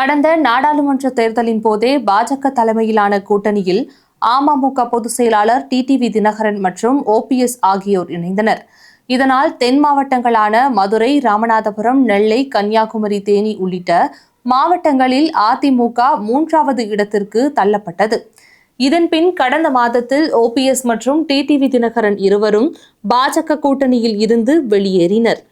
கடந்த நாடாளுமன்ற தேர்தலின் போதே பாஜக தலைமையிலான கூட்டணியில் அமமுக பொதுச் செயலாளர் டிடிவி தினகரன் மற்றும் ஓபிஎஸ் ஆகியோர் இணைந்தனர். இதனால் தென் மாவட்டங்களான மதுரை ராமநாதபுரம் நெல்லை கன்னியாகுமரி தேனி உள்ளிட்ட மாவட்டங்களில் அதிமுக மூன்றாவது இடத்திற்கு தள்ளப்பட்டது. இதன்பின் கடந்த மாதத்தில் ஓபிஎஸ் மற்றும் டிடிவி தினகரன் இருவரும் பாஜக கூட்டணியில் இருந்து வெளியேறினர்.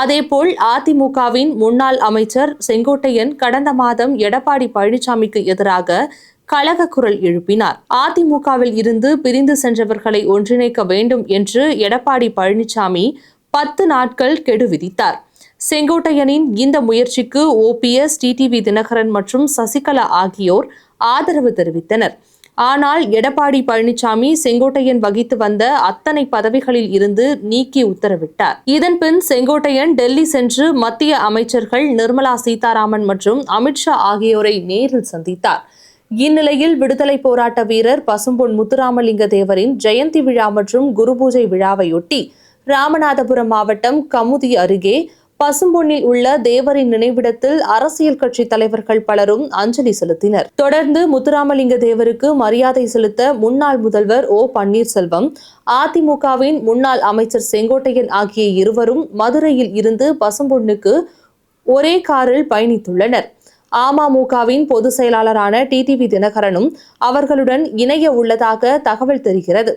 அதேபோல் அதிமுகவின் முன்னாள் அமைச்சர் செங்கோட்டையன் கடந்த மாதம் எடப்பாடி பழனிசாமிக்கு எதிராக கழக குரல் எழுப்பினார். அதிமுகவில் இருந்து பிரிந்து சென்றவர்களை ஒன்றிணைக்க வேண்டும் என்று எடப்பாடி பழனிசாமி பத்து நாட்கள் கெடு விதித்தார். செங்கோட்டையனின் இந்த முயற்சிக்கு ஓபிஎஸ் டிடிவி தினகரன் மற்றும் சசிகலா ஆகியோர் ஆதரவு தெரிவித்தனர். ஆனால் எடப்பாடி பழனிசாமி செங்கோட்டையன் வகித்து வந்த அத்தனை பதவிகளில் இருந்து நீக்கி உத்தரவிட்டார். இதன்பின் செங்கோட்டையன் டெல்லி சென்று மத்திய அமைச்சர்கள் நிர்மலா சீதாராமன் மற்றும் அமித்ஷா ஆகியோரை நேரில் சந்தித்தார். இந்நிலையில் விடுதலை போராட்ட வீரர் பசும்பொன் முத்துராமலிங்க தேவரின் ஜெயந்தி விழா மற்றும் குருபூஜை விழாவையொட்டி ராமநாதபுரம் மாவட்டம் கமுதி அருகே பசும்பொன்னில் உள்ள தேவரின் நினைவிடத்தில் அரசியல் கட்சி தலைவர்கள் பலரும் அஞ்சலி செலுத்தினர். தொடர்ந்து முத்துராமலிங்க தேவருக்கு மரியாதை செலுத்த முன்னாள் முதல்வர் ஓ பன்னீர்செல்வம் அதிமுகவின் முன்னாள் அமைச்சர் செங்கோட்டையன் ஆகிய இருவரும் மதுரையில் இருந்து பசும்பொன்னுக்கு ஒரே காரில் பயணித்துள்ளனர். அமமுகவின் பொதுச் செயலாளரான டிடிவி தினகரனும் அவர்களுடன் இணைய உள்ளதாக தகவல் தெரிகிறது.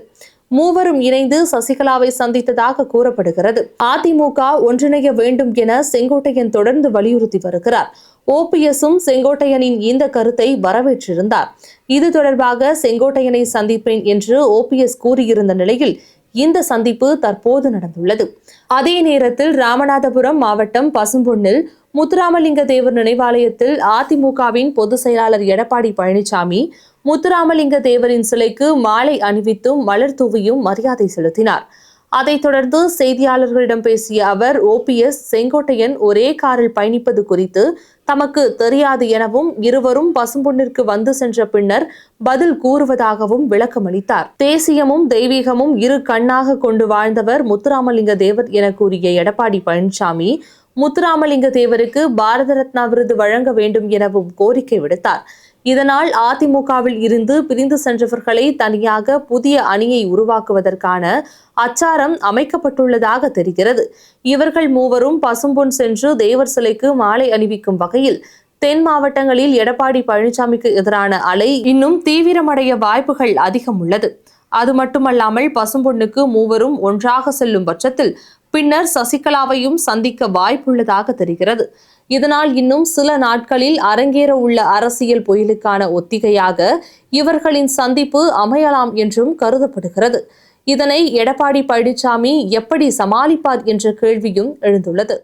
மூவரும் இணைந்து சசிகலாவை சந்தித்ததாக கூறப்படுகிறது. அதிமுக ஒன்றிணைய வேண்டும் என செங்கோட்டையன் தொடர்ந்து வலியுறுத்தி வருகிறார். ஓபிஎஸும் செங்கோட்டையனின் இந்த கருத்தை வரவேற்றிருந்தார். இது தொடர்பாக செங்கோட்டையனை சந்திப்பேன் என்று ஓபிஎஸ் கூறியிருந்த நிலையில் இந்த சந்திப்பு தற்போது நடந்துள்ளது. அதே நேரத்தில் ராமநாதபுரம் மாவட்டம் பசும்பொன்னில் முத்துராமலிங்க தேவர் நினைவாலயத்தில் அதிமுகவின் பொதுச் செயலாளர் எடப்பாடி பழனிசாமி முத்துராமலிங்க தேவரின் சிலைக்கு மாலை அணிவித்தும் மலர் தூவியும் மரியாதை செலுத்தினார். அதைத் தொடர்ந்து செய்தியாளர்களிடம் பேசிய அவர் ஓபிஎஸ் செங்கோட்டையன் ஒரே காரில் பயணிப்பது குறித்து தமக்கு தெரியாது எனவும் இருவரும் பசும்பொன்னிற்கு வந்து சென்ற பின்னர் பதில் கூறுவதாகவும் விளக்கமளித்தார் தேசியமும் தெய்வீகமும் இரு கண்ணாக கொண்டு வாழ்ந்தவர் முத்துராமலிங்க தேவர் என கூறிய எடப்பாடி பழனிசாமி முத்துராமலிங்க தேவருக்கு பாரத ரத்னா விருது வழங்க வேண்டும் எனவும் கோரிக்கை விடுத்தார். இதனால் அதிமுகவில் இருந்து பிரிந்து சென்றவர்களை தனியாக புதிய அணியை உருவாக்குவதற்கான அச்சாரம் அமைக்கப்பட்டுள்ளதாக தெரிகிறது. இவர்கள் மூவரும் பசும்பொன் சென்று தேவர் சிலைக்கு மாலை அணிவிக்கும் வகையில் தென் மாவட்டங்களில் எடப்பாடி பழனிசாமிக்கு எதிரான அலை இன்னும் தீவிரமடைய வாய்ப்புகள் அதிகம் உள்ளது. அது மட்டுமல்லாமல் பசும்பொண்ணுக்கு மூவரும் ஒன்றாக செல்லும் பட்சத்தில் பின்னர் சசிகலாவையும் சந்திக்க வாய்ப்புள்ளதாக தெரிகிறது. இதனால் இன்னும் சில நாட்களில் அரங்கேற உள்ள அரசியல் புயலுக்கான ஒத்திகையாக இவர்களின் சந்திப்பு அமையலாம் என்றும் கருதப்படுகிறது. இதனை எடப்பாடி பழனிசாமி எப்படி சமாளிப்பார் என்ற கேள்வியும் எழுந்துள்ளது.